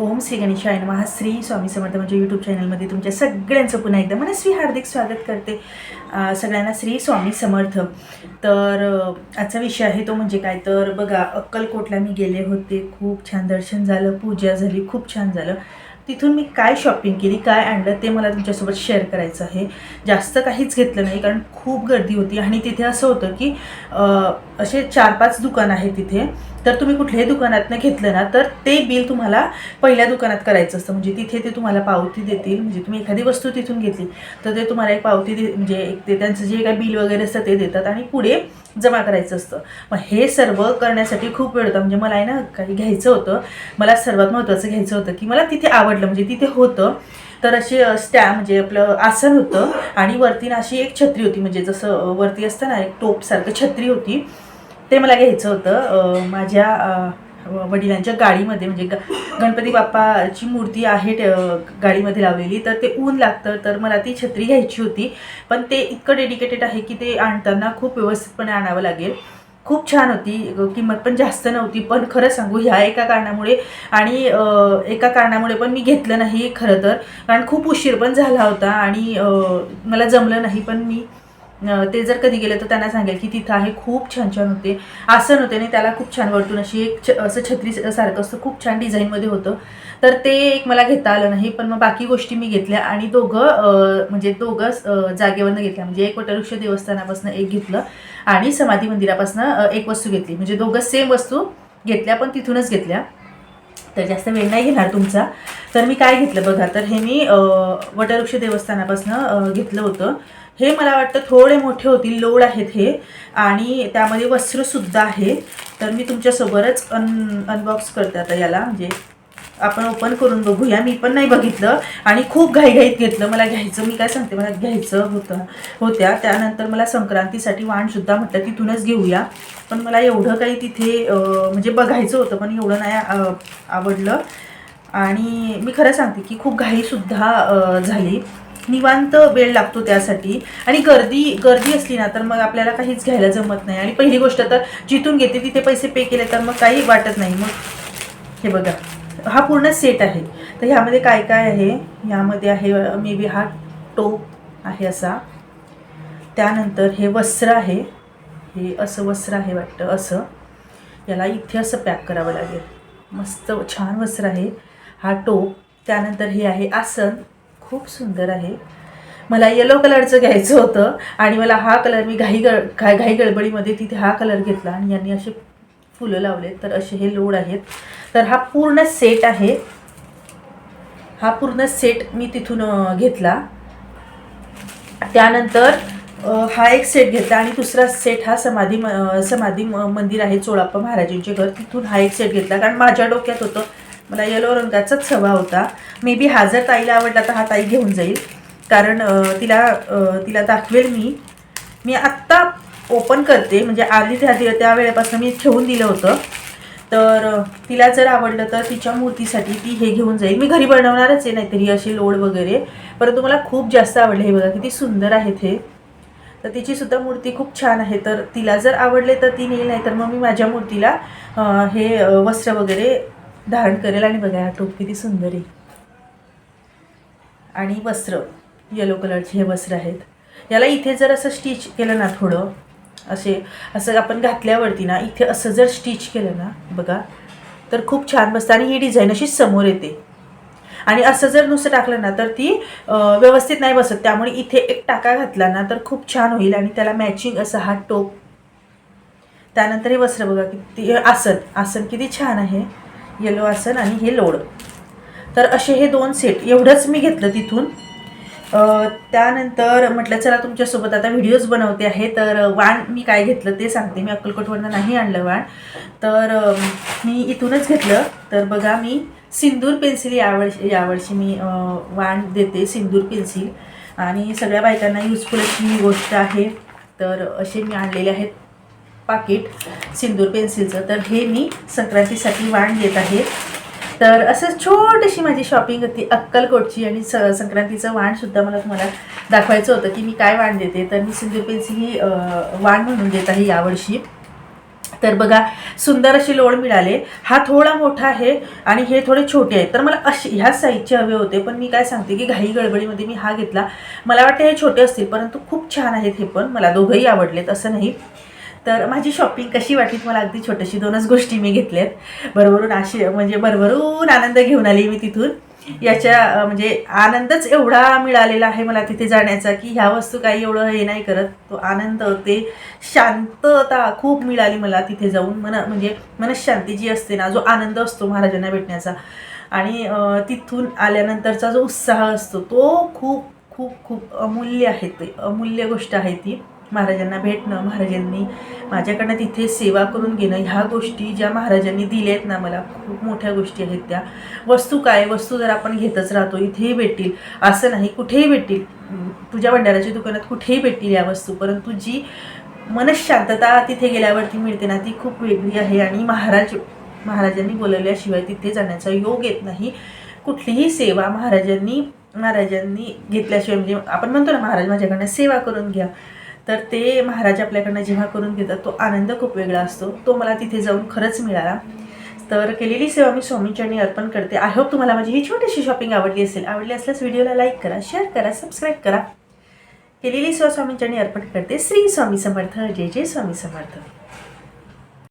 ओम श्री गणेशाय नमः. श्री स्वामी समर्थ म्हणजे यूट्यूब चॅनलमध्ये तुमच्या सगळ्यांचं पुन्हा एकदा मनस्वी हार्दिक स्वागत करते. सगळ्यांना श्री स्वामी समर्थ. तर आजचा विषय आहे तो म्हणजे काय? तर बघा अक्कलकोटला मी गेले होते. खूप छान दर्शन झालं पूजा झाली खूप छान झालं. तिथून मी काय शॉपिंग केली काय आणलं ते मला तुमच्यासोबत शेअर करायचं आहे. जास्त काहीच घेतलं नाही कारण खूप गर्दी होती. आणि तिथे असं होतं की असे चार पाच दुकान आहे तिथे. तर तुम्ही कुठल्याही दुकानातनं घेतलं ना तर ते बिल तुम्हाला पहिल्या दुकानात करायचं असतं. म्हणजे तिथे ते तुम्हाला पावती देतील. म्हणजे तुम्ही एखादी वस्तू तिथून घेतली तर ते तुम्हाला एक पावती दे म्हणजे एक ते त्यांचं जे काही बिल वगैरे असतं ते देतात आणि पुढे जमा करायचं असतं. मग हे सर्व करण्यासाठी खूप वेळ होता. म्हणजे मला आहे ना काही घ्यायचं होतं. मला सर्वात महत्त्वाचं घ्यायचं होतं की मला तिथे आवडलं. म्हणजे तिथे होतं. तर असे स्टॅ म्हणजे आपलं आसन होतं आणि वरती ना अशी एक छत्री होती. म्हणजे जसं वरती असतं ना एक टोपसारखं छत्री होती. ते मला घ्यायचं होतं. माझ्या वडिलांच्या गाडीमध्ये म्हणजे ग गणपती बाप्पाची मूर्ती आहे गाडीमध्ये लावलेली. तर ते ऊन लागतं तर मला ती छत्री घ्यायची होती. पण ते इतकं डेडिकेटेड आहे की ते आणताना खूप व्यवस्थितपणे आणावं लागेल. खूप छान होती. किंमत पण जास्त नव्हती. पण खरं सांगू ह्या एका कारणामुळे आणि एका कारणामुळे पण मी घेतलं नाही खरं तर. कारण खूप उशीर पण झाला होता आणि मला जमलं नाही. पण मी ते जर कधी गेले तर त्यांना सांगेल की तिथं आहे खूप छान छान होते. आसन होते आणि त्याला खूप छान वरतून अशी एक छ असं छत्री सारखं असतं खूप छान डिझाईनमध्ये होतं. तर ते एक मला घेता आलं नाही पण मग बाकी गोष्टी मी घेतल्या आणि दोघं म्हणजे दोघं जागेवरनं घेतल्या. म्हणजे एक वटवृक्ष देवस्थानापासून एक घेतलं आणि समाधी मंदिरापासून एक वस्तू घेतली. म्हणजे दोघं सेम वस्तू घेतल्या पण तिथूनच घेतल्या. तर जास्त वेळ नाही घेणार तुमचा. तर मी काय घेतलं बघा तर हे मी वटवृक्ष देवस्थानापासून घेतलं होतं. हे मला वाटतं थोडे मोठे होतील लोड आहेत हे. आणि त्यामध्ये वस्त्रसुद्धा आहे. तर मी तुमच्यासोबतच अन अनबॉक्स करते आता याला. म्हणजे आपण ओपन करून बघूया. मी पण नाही बघितलं. आणि खूप घाईघाईत घेतलं. मला घ्यायचं मी काय सांगते मला घ्यायचं होतं होत्या. त्यानंतर मला संक्रांतीसाठी वाणसुद्धा म्हटलं तिथूनच घेऊया. पण मला एवढं काही तिथे म्हणजे बघायचं होतं पण एवढं नाही आवडलं. आणि मी खरं सांगते की खूप घाईसुद्धा झाली. निवांत वेळ लागतो त्यासाठी. आणि गर्दी गर्दी असली ना तर मग आपल्याला काहीच घ्यायला जमत नाही. आणि पहिली गोष्ट तर जिथून घेते तिथे पैसे पे केले तर मग काही वाटत नाही. मग हे बघा हा पूर्ण सेट आहे. तर ह्यामध्ये काय काय आहे? ह्यामध्ये आहे मे बी हा टोप आहे असा. त्यानंतर हे वस्त्र आहे. हे असं वस्त्र आहे वाटतं असं. याला इथे असं पॅक करावं लागेल. मस्त छान वस्त्र आहे हा टोप. त्यानंतर हे आहे आसन. खूप सुंदर आहे. मला येलो कलरचं घ्यायचं होतं आणि मला हा कलर मी घाई गळ घाई घाई गडबडीमध्ये तिथे हा कलर घेतला आणि यांनी असे फुलं लावले. तर असे हे लोड आहेत. तर हा पूर्ण सेट आहे. हा पूर्ण सेट मी तिथून घेतला. त्यानंतर हा एक सेट घेतला आणि दुसरा सेट हा समाधी म- समाधी मंदिर आहे चोळाप्पा महाराजांचे घर. तिथून हा एक सेट घेतला. कारण माझ्या डोक्यात होतं मला येलो रंगाचाच हवा होता. मे बी हा जर ताईला आवडला तर हा ताई घेऊन जाईल. कारण तिला तिला दाखवेल मी. मी आत्ता ओपन करते म्हणजे आधी त्या त्या वेळेपासून मी ठेवून दिलं होतं. तर तिला जर आवडलं तर तिच्या मूर्तीसाठी ती हे घेऊन जाईल. मी घरी बनवणारच आहे नाहीतरी असे लोड वगैरे. परंतु मला खूप जास्त आवडले हे बघा किती सुंदर आहेत हे. तर तिचीसुद्धा मूर्ती खूप छान आहे. तर तिला जर आवडले तर ती नेईल नाही तर मग मी माझ्या मूर्तीला हे वस्त्र वगैरे धारण करेल आणि बघा हा टोप किती सुंदर आहे. आणि वस्त्र येलो कलरचे हे वस्त्र आहेत. याला इथे जर असं स्टिच केलं ना थोडं असे असं आपण घातल्यावरती ना इथे असं जर स्टिच केलं ना बघा तर खूप छान बसतं आणि ही डिझाईन अशी समोर येते. आणि असं जर नुसतं टाकलं ना तर ती व्यवस्थित नाही बसत. त्यामुळे इथे एक टाका घातला ना तर खूप छान होईल आणि त्याला मॅचिंग असं हा टोप. त्यानंतर हे वस्त्र बघा किती आसन आसन किती छान आहे. येलो आसन आणि हे लोड. तर असे हे दोन सेट एवढंच मी घेतलं तिथून. त्यानंतर म्हटलं चला तुमच्यासोबत आता व्हिडिओज बनवते आहे. तर वाण मी काय घेतलं ते सांगते. मी अक्कलकोटवरनं नाही आणलं वाण. तर मी इथूनच घेतलं. तर बघा मी सिंदूर पेन्सिल यावर्षी यावर्षी मी वाण देते सिंदूर पेन्सिल आणि सगळ्या बायकांना युजफुल अशी ही गोष्ट आहे. तर असे मी आणलेले आहेत. पाकिट सिंदूर पेन्सिलचं. तर हे मी संक्रांतीसाठी वाण घेत आहे. तर असं छोटीशी माझी शॉपिंग होती अक्कलकोटची. आणि स संक्रांतीचं वाणसुद्धा मला तुम्हाला दाखवायचं होतं की मी काय वाण देते. तर मी सिंदूर पेन्सिल ही वाण म्हणून देत आहे यावर्षी. तर बघा सुंदर असे लोड मिळाले. हा थोडा मोठा आहे आणि हे थोडे छोटे आहेत. तर मला असे ह्याच साईजचे हवे होते. पण मी काय सांगते की घाई गडबडीमध्ये मी हा घेतला. मला वाटतं हे छोटे असतील परंतु खूप छान आहेत हे पण. मला दोघंही आवडलेत असं नाही. तर माझी शॉपिंग कशी वाटली मला अगदी छोटीशी दोनच गोष्टी मी घेतल्यात. भरभरून अशी म्हणजे भरभरून आनंद घेऊन आली मी तिथून. याच्या म्हणजे आनंदच एवढा मिळालेला आहे मला तिथे जाण्याचा की ह्या वस्तू काही एवढं हे नाही करत. तो आनंद ते शांतता खूप मिळाली मला तिथे जाऊन. मन म्हणजे मनशांती जी असते ना जो आनंद असतो महाराजांना भेटण्याचा. आणि तिथून आल्यानंतरचा जो उत्साह असतो तो खूप खूप खूप अमूल्य आहे ते अमूल्य गोष्ट आहे ती. महाराजांना भेटणं महाराजांनी माझ्याकडनं तिथे सेवा करून घेणं ह्या गोष्टी ज्या महाराजांनी दिल्या आहेत ना मला खूप मोठ्या गोष्टी आहेत त्या. वस्तू काय? वस्तू जर आपण घेतच राहतो इथेही भेटतील. असं नाही कुठेही भेटतील. तुझ्या भंडाराच्या दुकानात कुठेही भेटतील या वस्तू परंतु जी मनशांतता तिथे गेल्यावरती मिळते ना ती खूप वेगळी आहे आणि महाराज महाराजांनी बोलवल्याशिवाय तिथे जाण्याचा योग येत नाही. कुठलीही सेवा महाराजांनी महाराजांनी घेतल्याशिवाय म्हणजे आपण म्हणतो ना महाराज माझ्याकडनं सेवा करून घ्या. तर ते महाराज आपल्याकडनं जेव्हा करून घेतात तो आनंद खूप वेगळा असतो. तो मला तिथे जाऊन खरंच मिळाला. तर केलेली सेवा मी स्वामींचरणी अर्पण करते. आय होप तुम्हाला माझी ही छोटीशी शॉपिंग आवडली असेल. आवडली असल्यास व्हिडिओला लाईक करा शेअर करा सबस्क्राईब करा. केलेली सेवा स्वामींचरणी अर्पण करते. श्री स्वामी समर्थ. जय जय स्वामी समर्थ.